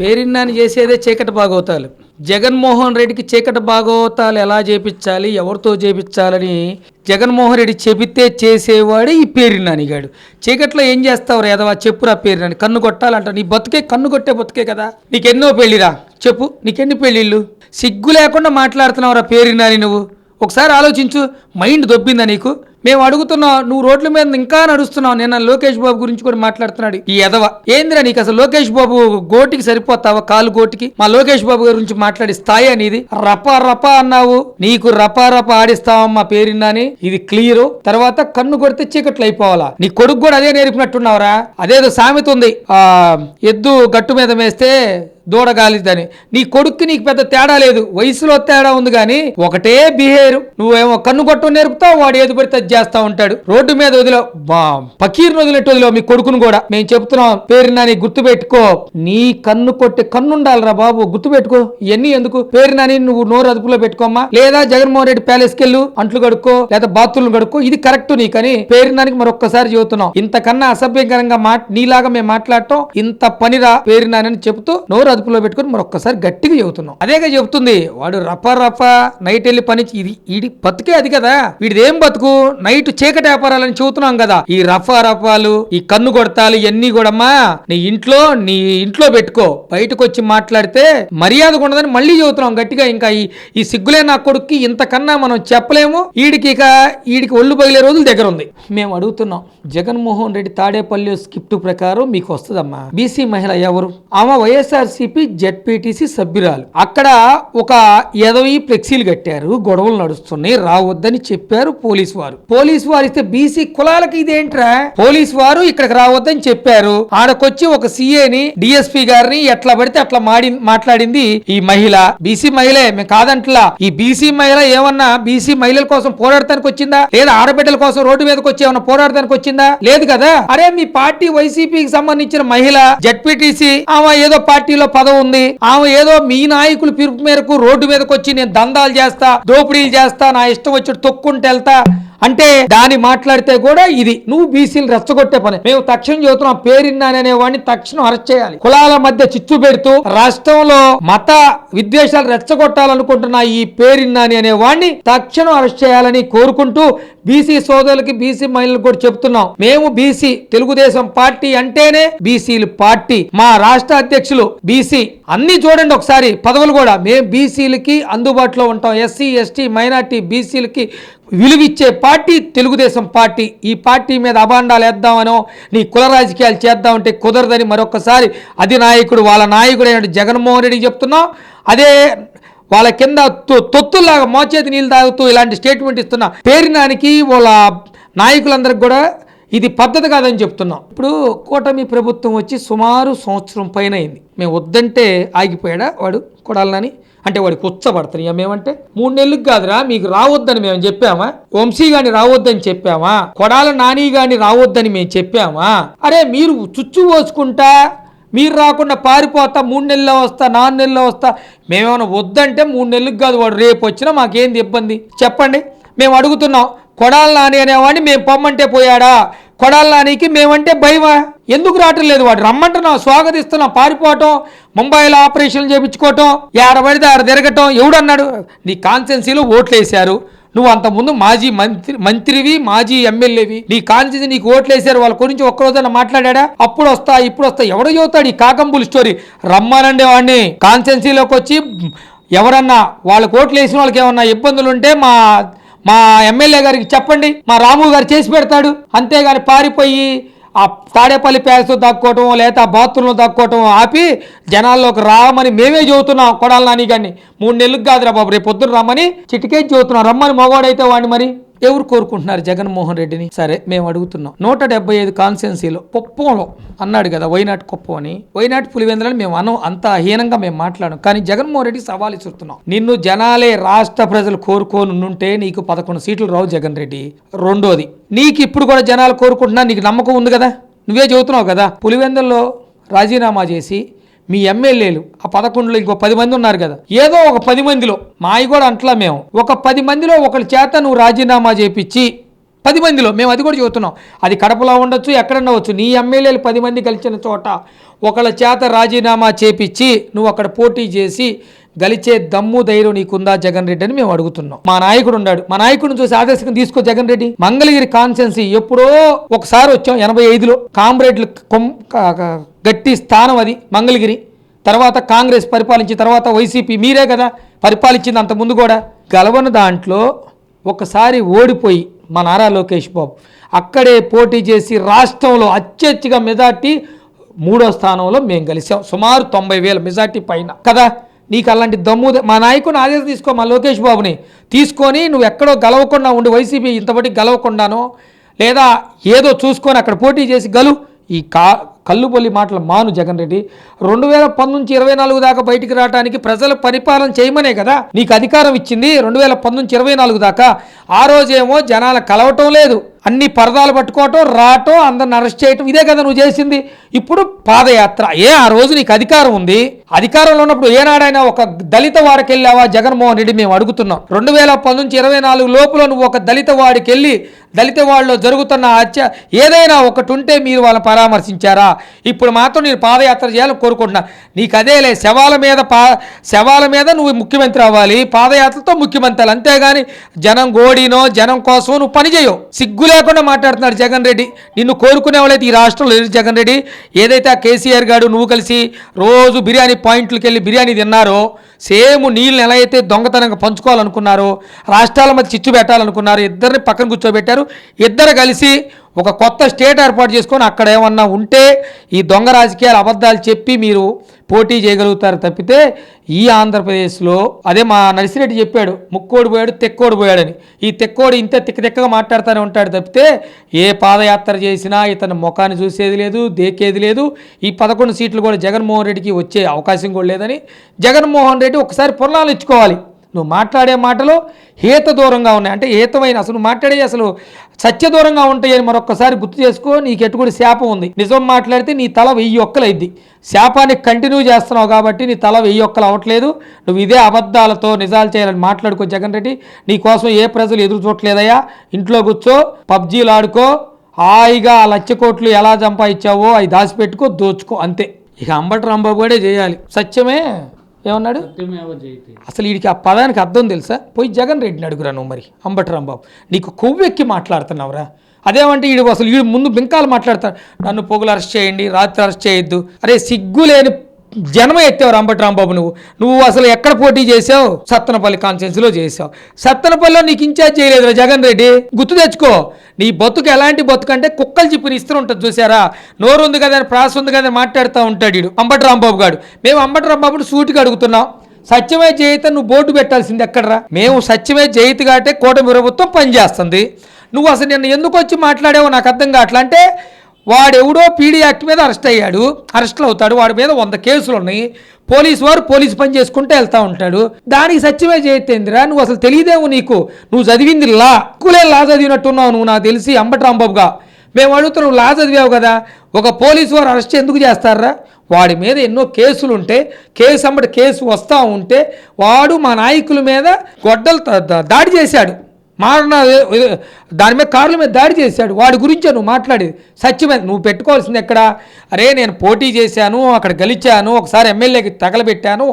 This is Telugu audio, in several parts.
పేరిన్నాని చేసేదే చీకటి భాగవతాలు. జగన్మోహన్ రెడ్డికి చీకటి భాగవతాలు ఎలా చేపించాలి ఎవరితో చేపించాలని జగన్మోహన్ రెడ్డి చెబితే చేసేవాడే ఈ పేరినానిగాడు చీకట్లో ఏం చేస్తావు రేదవా చెప్పురా పేరినాని కన్ను కొట్టాలంట. నీ బతుకే కన్ను కొట్టే బతుకే కదా. నీకెన్నో పెళ్ళిరా. చెప్పు నీకెన్ని పెళ్ళిళ్ళు? సిగ్గు లేకుండా మాట్లాడుతున్నావురా పేరినాని నువ్వు. ఒకసారి ఆలోచించు. మైండ్ దొబ్బిందా నీకు? మేము అడుగుతున్నావు నువ్వు రోడ్ల మీద ఇంకా నడుస్తున్నావు. నిన్న లోకేష్ బాబు గురించి కూడా మాట్లాడుతున్నాడు ఈ ఎదవ ఏందిరా నీకు అసలు లోకేష్ బాబు గోటికి సరిపోతావా కాలు గోటికి? మా లోకేష్ బాబు గురించి మాట్లాడి స్థాయి అనేది రప రప అన్నావు. నీకు రప రప ఆడిస్తావమ్మా పేరిందని. ఇది క్లియర్. తర్వాత కన్ను కొడితే చీకట్లు అయిపోవాలా. నీ కొడుకు కూడా అదే నేర్పినట్టున్నావురా. అదేదో సామెత ఉంది. ఆ ఎద్దు గట్టు మీద మేస్తే దూడగాలిదని నీ కొడుక్కి నీకు పెద్ద తేడా లేదు. వయసులో తేడా ఉంది కానీ ఒకటే బిహేవియర్. నువ్వేమో కన్ను కొట్టు నేర్పుతావు వాడు ఏది పడితే చేస్తా ఉంటాడు. రోడ్డు మీద వదిలో బా పకీర్ వదిలేట్టు వదిలో మీ కొడుకును కూడా. మేము చెప్తున్నాం పేరు నాని గుర్తు పెట్టుకో నీ కన్ను కొట్టి కన్ను ఉండాలిరా బాబు గుర్తు పెట్టుకో ఇవన్నీ ఎందుకు? పేరు నాని నువ్వు నోరు అదుపులో పెట్టుకోమ్మా. లేదా జగన్మోహన్ రెడ్డి ప్యాలెస్ కెళ్ళు అంట్లు కడుక్కో లేదా బాత్రూమ్లు కడుక్కో. ఇది కరెక్ట్ నీకని పేరు నానికి మరొక్కసారి చెబుతున్నాం. ఇంతకన్నా అసభ్యకరంగా మాట్ నీలాగా మేము మాట్లాడటం ఇంత పనిరా పేరు నాని చెబుతూ నోరు అదుపులో పెట్టుకుని మరొక్కసారి గట్టిగా చెబుతున్నాం. అదేగా చెబుతుంది వాడు రప రప నైట్ వెళ్ళి పని ఇది ఇది వీడి బతుకే అది కదా. వీడిదేం బతుకు? నైట్ చీకటి వ్యాపారాలని చెబుతున్నాం కదా. ఈ రఫా రఫాలు ఈ కన్ను కొడతాలు ఇవన్నీ కూడా నీ ఇంట్లో నీ ఇంట్లో పెట్టుకో. బయటకు వచ్చి మాట్లాడితే మర్యాద ఉండదని మళ్ళీ చెబుతున్నాం గట్టిగా. ఇంకా ఈ ఈ సిగ్గులే నా కొడుక్కి ఇంతకన్నా మనం చెప్పలేము. ఈడికి ఇక ఈడికి ఒళ్ళు పగిలే రోజులు దగ్గర ఉంది. మేము అడుగుతున్నాం జగన్మోహన్ రెడ్డి తాడేపల్లి స్క్రిప్ట్ ప్రకారం మీకు వస్తుందమ్మా. బీసీ మహిళ ఎవరు? ఆమె వైసీపీ జెడ్పీటీసీ సభ్యురాలు. అక్కడ ఒక ఎదవి ఫ్లెక్సీలు కట్టారు గొడవలు నడుస్తున్నాయి రావద్దని చెప్పారు పోలీసు వారు. పోలీసు వారు ఇస్తే బీసీ కులాలకి ఇదేంట్రా? పోలీసు వారు ఇక్కడికి రావద్దని చెప్పారు. ఆడకొచ్చి ఒక సీఏని డిఎస్పీ గారిని ఎట్లా పడితే అట్లా మాడి మాట్లాడింది ఈ మహిళ. బీసీ మహిళే మేము కాదంట్లా. ఈ బీసీ మహిళ ఏమన్నా బీసీ మహిళల కోసం పోరాడటానికి వచ్చిందా? లేదా ఆడబిడ్డల కోసం రోడ్డు మీదకి వచ్చి ఏమన్నా పోరాడటానికి వచ్చిందా? లేదు కదా? అరే మీ పార్టీ వైసీపీకి సంబంధించిన మహిళ జడ్పీటీసీ ఆమె ఏదో పార్టీలో పదవి ఉంది. ఆమె ఏదో మీ నాయకులు పిలుపు మేరకు రోడ్డు మీదకి వచ్చి నేను దందాలు చేస్తా దోపిడీలు చేస్తా నా ఇష్టం వచ్చి తొక్కుంటూ వెళ్తా అంటే దాన్ని మాట్లాడితే కూడా ఇది నువ్వు బీసీలు రెచ్చగొట్టే పని. మేము తక్షణం చెబుతున్నాం పేరిన్నాననే అనేవాడిని తక్షణం అరెస్ట్ చేయాలి. కులాల మధ్య చిచ్చు పెడుతూ రాష్ట్రంలో మత విద్వేషాలు రెచ్చగొట్టాలనుకుంటున్న ఈ పేరిన్నాని అనే వాడిని తక్షణం అరెస్ట్ చేయాలని కోరుకుంటూ బీసీ సోదరులకి బీసీ మహిళలకు కూడా చెప్తున్నాం మేము బీసీ తెలుగుదేశం పార్టీ అంటేనే బీసీలు పార్టీ. మా రాష్ట్ర అధ్యక్షులు బీసీ. అన్ని చూడండి ఒకసారి పదవులు కూడా. మేము బీసీలకి అందుబాటులో ఉంటాం. ఎస్సీ ఎస్టీ మైనార్టీ బీసీలకి విలువిచ్చే పార్టీ తెలుగుదేశం పార్టీ. ఈ పార్టీ మీద అభాండాలు వేద్దామనో నీ కుల రాజకీయాలు చేద్దామంటే కుదరదని మరొకసారి అధినాయకుడు వాళ్ళ నాయకుడైన జగన్మోహన్ రెడ్డికి చెప్తున్నాం. అదే వాళ్ళ కింద తొత్తుల్లాగా మోచేతి నీళ్ళు తాగుతూ ఇలాంటి స్టేట్మెంట్ ఇస్తున్న పేరినానికి వాళ్ళ నాయకులందరికి కూడా ఇది పద్ధతి కాదని చెప్తున్నాం. ఇప్పుడు కూటమి ప్రభుత్వం వచ్చి సుమారు సంవత్సరం పైన అయింది. మేము వద్దంటే ఆగిపోయాడా వాడు కొడాలని అంటే వాడికి ఉచ్చబడతాయి మేమంటే మూడు నెలలకు కాదురా మీకు రావద్దని మేము చెప్పామా? వంశీ గాని రావద్దని చెప్పామా? కొడాల నాని గాని రావద్దని మేము చెప్పామా? అరే మీరు చుచ్చు పోసుకుంటా మీరు రాకుండా పారిపోతా మూడు నెలల్లో వస్తా నాలుగు నెలల్లో వస్తా మేమేమైనా వద్దంటే మూడు నెలలకు కాదు వాడు రేపు వచ్చినా మాకేంది ఇబ్బంది? చెప్పండి. మేము అడుగుతున్నాం కొడాల నాని అనేవాడిని మేము పొమ్మంటే పోయాడా? కొడాల నానికి మేమంటే భయమా? ఎందుకు రావటం లేదు వాడు? రమ్మంటున్నాం స్వాగతిస్తున్నా పారిపోవటం ముంబైలో ఆపరేషన్లు చేయించుకోవటం ఏడ పడితే ఆడ తిరగటం ఎవడన్నాడు? నీ కాన్సెన్సీలో ఓట్లు వేశారు నువ్వు అంతకుముందు మాజీ మంత్రి మంత్రివి మాజీ ఎమ్మెల్యేవి. నీ కాన్సెన్సీ నీకు ఓట్లు వేశారు వాళ్ళ గురించి ఒక్కరోజైనా మాట్లాడా అప్పుడు వస్తా ఇప్పుడు వస్తా ఎవడో చెబుతాడు ఈ కాకంబుల్ స్టోరీ? రమ్మనండి వాడిని. కాన్సెన్సీలోకి వచ్చి ఎవరన్నా వాళ్ళకి ఓట్లు వేసిన వాళ్ళకి ఏమన్నా ఇబ్బందులు ఉంటే మా మా ఎమ్మెల్యే గారికి చెప్పండి. మా రాము గారు చేసి పెడతాడు. అంతేగాని పారిపోయి ఆ తాడేపల్లి ప్యాలెస్ దక్కోవటం లేదా ఆ బాత్రూంలో దక్కోవటం ఆపి జనాల్లోకి రామని మేమే చదువుతున్నాం కొడాలి నాని గారిని. మూడు నెలలకు కాదురా బాబు రేపు పొద్దున రమ్మని. చిటికే చదువుతున్నాం రమ్మని మగవాడైతే వాడిని మరి. ఎవరు కోరుకుంటున్నారు జగన్మోహన్ రెడ్డిని? సరే మేము అడుగుతున్నాం. నూట డెబ్బై ఐదు కాన్స్టిట్యున్సీలో పొప్పంలో అన్నాడు కదా వైనాట్ కుప్పం అని. వైనాట్ పులివెందులని మేము అనం అంత హీనంగా మేము మాట్లాడడం కానీ జగన్మోహన్ రెడ్డి సవాల్ ఇస్తున్నాం నిన్ను జనాలే రాష్ట్ర ప్రజలు కోరుకోనుంటే నీకు పదకొండు సీట్లు రావు జగన్ రెడ్డి. రెండోది నీకు ఇప్పుడు కూడా జనాలు కోరుకుంటున్నా నీకు నమ్మకం ఉంది కదా? నువ్వే చెబుతున్నావు కదా పులివెందుల్లో రాజీనామా చేసి మీ ఎమ్మెల్యేలు ఆ పదకొండులో ఇంకో పది మంది ఉన్నారు కదా. ఏదో ఒక పది మందిలో మావి కూడా అంట్లా మేము. ఒక పది మందిలో ఒకరి చేత నువ్వు రాజీనామా చేపించి పది మందిలో మేము అది కూడా చెబుతున్నాం. అది కడపలో ఉండొచ్చు ఎక్కడన్నా వచ్చు నీ ఎమ్మెల్యేలు పది మంది కలిసిన చోట ఒకళ్ళ చేత రాజీనామా చేపించి నువ్వు అక్కడ పోటీ చేసి గలిచే దమ్ము ధైర్యం నీకుందా జగన్ రెడ్డి అని మేము అడుగుతున్నాం. మా నాయకుడు ఉన్నాడు. మా నాయకుడిని చూసి ఆదర్శకం తీసుకో జగన్ రెడ్డి. మంగళగిరి కాన్సెన్సీ ఎప్పుడో ఒకసారి వచ్చాం ఎనభై ఐదులో. కామ్రేడ్లు కొమ్ గట్టి స్థానం అది మంగళగిరి. తర్వాత కాంగ్రెస్ పరిపాలించిన తర్వాత వైసీపీ మీరే కదా పరిపాలించింది అంత ముందు కూడా. గెలవని దాంట్లో ఒకసారి ఓడిపోయి మా నారా లోకేష్ బాబు. అక్కడే పోటీ చేసి రాష్ట్రంలో అత్యధిక మెజార్టీ మూడో స్థానంలో మేము కలిసాం సుమారు తొంభై వేల మెజార్టీ పైన. కదా? నీకు అలాంటి దమ్ము మా నాయకుని ఆదేశం తీసుకో మా లోకేష్ బాబుని. తీసుకొని నువ్వు ఎక్కడో గెలవకుండా ఉండి వైసీపీ ఇంతబట్టి గెలవకుండానో లేదా ఏదో చూసుకొని అక్కడ పోటీ చేసి గలు. ఈ కా కల్లుబొల్లి మాటలు మాను జగన్ రెడ్డి రెండు వేల పంతొమ్మిది ఇరవై నాలుగు దాకా బయటికి రావడానికి ప్రజలు పరిపాలన చేయమనే కదా? నీకు అధికారం ఇచ్చింది రెండు వేల పంతొమ్మిది ఇరవై నాలుగు దాకా. ఆ రోజేమో జనాలు కలవటం లేదు. అన్ని పరదాలు పట్టుకోవటం రావటం అందరిని అరెస్ట్ చేయటం ఇదే కదా నువ్వు చేసింది. ఇప్పుడు పాదయాత్ర. ఏ ఆ రోజు నీకు అధికారం ఉంది? అధికారంలో ఉన్నప్పుడు ఏనాడైనా ఒక దళిత వాడికి వెళ్ళావా? జగన్మోహన్ రెడ్డి మేము అడుగుతున్నాం. రెండు వేల పంతొమ్మిది నుంచి ఇరవై నాలుగు లోపల నువ్వు ఒక దళిత వాడికి వెళ్ళి దళిత వాళ్ళలో జరుగుతున్న హత్య ఏదైనా ఒకటి ఉంటే మీరు వాళ్ళని పరామర్శించారా? ఇప్పుడు మాత్రం నేను పాదయాత్ర చేయాలని కోరుకుంటున్నా. నీకు అదేలే శవాల మీద పా శవాల మీద నువ్వు ముఖ్యమంత్రి అవ్వాలి. పాదయాత్రతో ముఖ్యమంత్రి అంతేగాని జనం గోడినో జనం కోసం నువ్వు పని చేయవు. సిగ్గు లేకుండా మాట్లాడుతున్నాడు జగన్ రెడ్డి. నిన్ను కోరుకునే వాళ్ళైతే ఈ రాష్ట్రంలో లేరు జగన్ రెడ్డి. ఏదైతే ఆ కేసీఆర్ గారు నువ్వు కలిసి రోజు బిర్యానీ పాయింట్లకు వెళ్ళి బిర్యానీ తిన్నారో సేమ్ నీళ్ళని ఎలా అయితే దొంగతనంగా పంచుకోవాలనుకున్నారో రాష్ట్రాల మధ్య చిచ్చు పెట్టాలనుకున్నారు ఇద్దరిని పక్కన కూర్చోబెట్టారు. ఇద్దరు కలిసి ఒక కొత్త స్టేట్ ఏర్పాటు చేసుకొని అక్కడ ఏమన్నా ఉంటే ఈ దొంగ రాజకీయాలు అబద్ధాలు చెప్పి మీరు పోటీ చేయగలుగుతారు తప్పితే ఈ ఆంధ్రప్రదేశ్లో అదే మా నర్సిరెడ్డి చెప్పాడు ముక్కోడు పోయాడు తెక్కోడు పోయాడని. ఈ తెక్కోడు ఇంత తిక్క తిక్కగా మాట్లాడుతూనే ఉంటాడు తప్పితే ఏ పాదయాత్ర చేసినా ఇతను ముఖాన్ని చూసేది లేదు దేకేది లేదు. ఈ పదకొండు సీట్లు కూడా జగన్మోహన్ రెడ్డికి వచ్చే అవకాశం కూడా లేదని జగన్మోహన్ రెడ్డి ఒకసారి పురణాలు ఇచ్చుకోవాలి. నువ్వు మాట్లాడే మాటలు హేత దూరంగా ఉన్నాయి. అంటే హేతమైన అసలు నువ్వు మాట్లాడే అసలు సత్య దూరంగా ఉంటాయని మరొకసారి గుర్తు చేసుకో నీకు ఎటుకుడి శాపం ఉంది. నిజం మాట్లాడితే నీ తల వెయ్యి ఒక్కలైద్ది శాపాన్ని కంటిన్యూ చేస్తున్నావు కాబట్టి నీ తల వెయ్యి ఒక్కలు అవ్వట్లేదు. నువ్వు ఇదే అబద్ధాలతో నిజాలు చేయాలని మాట్లాడుకో జగన్ రెడ్డి. నీ కోసం ఏ ప్రజలు ఎదురు చూడట్లేదయ్యా. ఇంట్లో కూర్చో పబ్జీలు ఆడుకో హాయిగా ఆ లక్ష కోట్లు ఎలా సంపాదించావో అవి దాచిపెట్టుకో దోచుకో అంతే. ఇక అంబటి రాంబాబు కూడా చేయాలి. సత్యమే. ఏమన్నాడు? అసలు వీడికి ఆ పదానికి అర్థం తెలుసా? పోయి జగన్ రెడ్డిని అడుగురా నువ్వు మరి అంబటి రాంబాబు నీకు కొవ్వెక్కి మాట్లాడుతున్నావురా. అదేమంటే వీడు అసలు వీడు ముందు బింకాలు మాట్లాడతాడు. నన్ను పొగులు అరెస్ట్ చేయండి రాత్రి అరెస్ట్ చేయొద్దు. అరే సిగ్గు లేని జన్మ ఎత్తావు అంబటి రాంబాబు నువ్వు. నువ్వు అసలు ఎక్కడ పోటీ చేసావు సత్తనపల్లి కాన్ఫరెన్స్లో చేసావు సత్తనపల్లిలో నీకు ఇన్ఛార్జ్ చేయలేదురా జగన్ రెడ్డి. గుర్తు తెచ్చుకో నీ బతుకు ఎలాంటి బతుకు అంటే కుక్కలు చెప్పిన ఇస్తూ ఉంటుంది చూసారా నోరు ఉంది కదా ప్రాస ఉంది కదా మాట్లాడుతూ ఉంటాడు వీడు అంబటి రాంబాబు గారు మేము అంబటి రాంబాబుని సూటికి అడుగుతున్నాం. సత్యమే జయిత నువ్వు బోర్డు పెట్టాల్సింది ఎక్కడరా? మేము సత్యమే జయిత కాబట్టి కూటమి ప్రభుత్వం పనిచేస్తుంది. నువ్వు అసలు నిన్న ఎందుకు వచ్చి మాట్లాడావో నాకు అర్థం కావట్లా. అంటే వాడెవడో పీడీ యాక్ట్ మీద అరెస్ట్ అయ్యాడు. అరెస్ట్లు అవుతాడు. వాడి మీద వంద కేసులు ఉన్నాయి పోలీసు వారు పోలీసు పని చేసుకుంటూ వెళ్తా ఉంటాడు. దానికి సత్యమే చేయతేందిరా నువ్వు అసలు తెలియదేమో నీకు. నువ్వు చదివింది లా. కులే లా చదివినట్టున్నావు నువ్వు నాకు తెలిసి అంబట్రాంబాబుగా మేము అడుగుతున్నాం నువ్వు లా చదివావు కదా. ఒక పోలీసు వారు అరెస్ట్ ఎందుకు చేస్తారా? వాడి మీద ఎన్నో కేసులు ఉంటే కేసు అంబటి కేసు వస్తూ ఉంటే వాడు మా నాయకుల మీద గొడ్డలు దాడి చేశాడు. మారణ దాని మీద కార్ల మీద దాడి చేశాడు. వాడి గురించే నువ్వు మాట్లాడేది సత్యమే నువ్వు పెట్టుకోవాల్సింది ఎక్కడ? అరే నేను పోటీ చేశాను అక్కడ గెలిచాను ఒకసారి ఎమ్మెల్యేకి తగలబెట్టాను.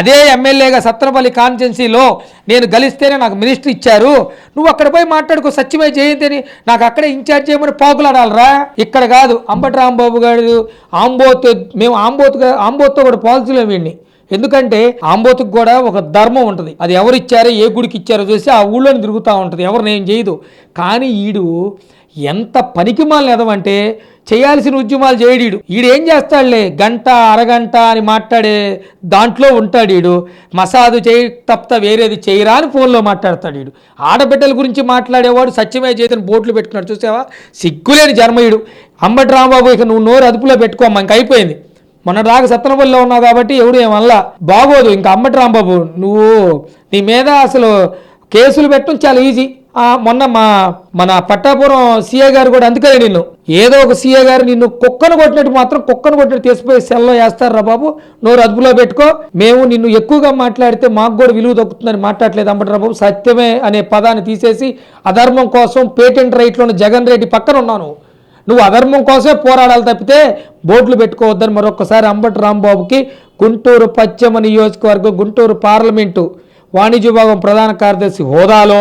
అదే ఎమ్మెల్యేగా సత్తనపల్లి కాన్స్టెన్సీలో నేను గెలిస్తేనే నాకు మినిస్టర్ ఇచ్చారు. నువ్వు అక్కడ పోయి మాట్లాడుకో సత్యమే జయంతిని నాకు అక్కడే ఇన్ఛార్జ్ చేయమని పాకులాడాలరా ఇక్కడ కాదు అంబటి రాంబాబు గారు ఆంబోత్ మేము ఆంబోత్ ఆంబోత్తో కూడా పాలసీలో వీడిని. ఎందుకంటే ఆంబోతుకు కూడా ఒక ధర్మం ఉంటుంది. అది ఎవరు ఇచ్చారో ఏ గుడికి ఇచ్చారో చూసి ఆ ఊళ్ళోని తిరుగుతూ ఉంటుంది. ఎవరు నేను చేయదు. కానీ ఈడు ఎంత పనికి ఎదవంటే చేయాల్సిన ఉద్యమాలు చేయడీడు ఈడు. ఏం చేస్తాడులే? గంట అరగంట అని మాట్లాడే దాంట్లో ఉంటాడు ఈడు. మసాదు చేయి తప్ప వేరేది చేయరా అని ఫోన్లో మాట్లాడతాడు ఈడు. ఆడబిడ్డల గురించి మాట్లాడేవాడు సత్యమే చేతిని బోట్లు పెట్టుకున్నాడు. చూసావా? సిగ్గులేని జన్మయుడు అంబటి రాంబాబు ఇక నువ్వు నోరు అదుపులో పెట్టుకోమ్మా ఇంక అయిపోయింది. మొన్న రాక సత్తనపల్లిలో ఉన్నావు కాబట్టి ఎవడు ఏమల్లా బాగోదు ఇంకా అమ్మటి రాంబాబు నువ్వు నీ మీద అసలు కేసులు పెట్టడం చాలా ఈజీ ఆ, మొన్న మా మన పట్టాపురం సీఏ గారు కూడా అందుకనే నిన్ను. ఏదో ఒక సీఏ గారు నిన్ను కుక్కను కొట్టినట్టు మాత్రం కుక్కను కొట్టినట్టు తీసిపోయి సెల్లో వేస్తారా బాబు. నోరు అదుపులో పెట్టుకో. మేము నిన్ను ఎక్కువగా మాట్లాడితే మాకు కూడా విలువ దక్కుతుందని మాట్లాడలేదు అంబటరా బాబు సత్యమే అనే పదాన్ని తీసేసి అధర్మం కోసం పేటెంట్ రైట్లోని జగన్ రెడ్డి పక్కన ఉన్నాను. నువ్వు అధర్మం కోసమే పోరాడాలి తప్పితే బోర్డులు పెట్టుకోవద్దని మరొకసారి అంబటి రాంబాబుకి గుంటూరు పశ్చిమ నియోజకవర్గం గుంటూరు పార్లమెంటు వాణిజ్య విభాగం ప్రధాన కార్యదర్శి హోదాలో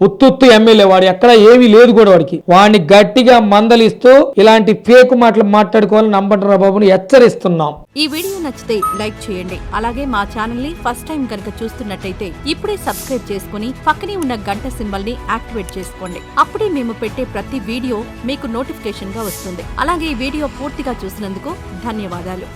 ఉత్తుత్తు ఎమ్మెల్యే వాడు ఎక్కడ ఏమీ లేదు కూడా వాడికి. వాడిని గట్టిగా మందలిస్తూ ఇలాంటి ఫేక్ మాటలు మాట్లాడుకోవాలని నమ్మంటారా రాంబాబుని హెచ్చరిస్తున్నాం. ఈ వీడియో నచ్చితే లైక్ చేయండి. అలాగే మా ఛానల్ని ఫస్ట్ టైం కనుక చూస్తున్నట్టయితే ఇప్పుడే సబ్స్క్రైబ్ చేసుకుని పక్కనే ఉన్న గంట సింబల్ని యాక్టివేట్ చేసుకోండి. అప్పుడే మేము పెట్టే ప్రతి వీడియో మీకు నోటిఫికేషన్గా వస్తుంది. అలాగే ఈ వీడియో పూర్తిగా చూసినందుకు ధన్యవాదాలు.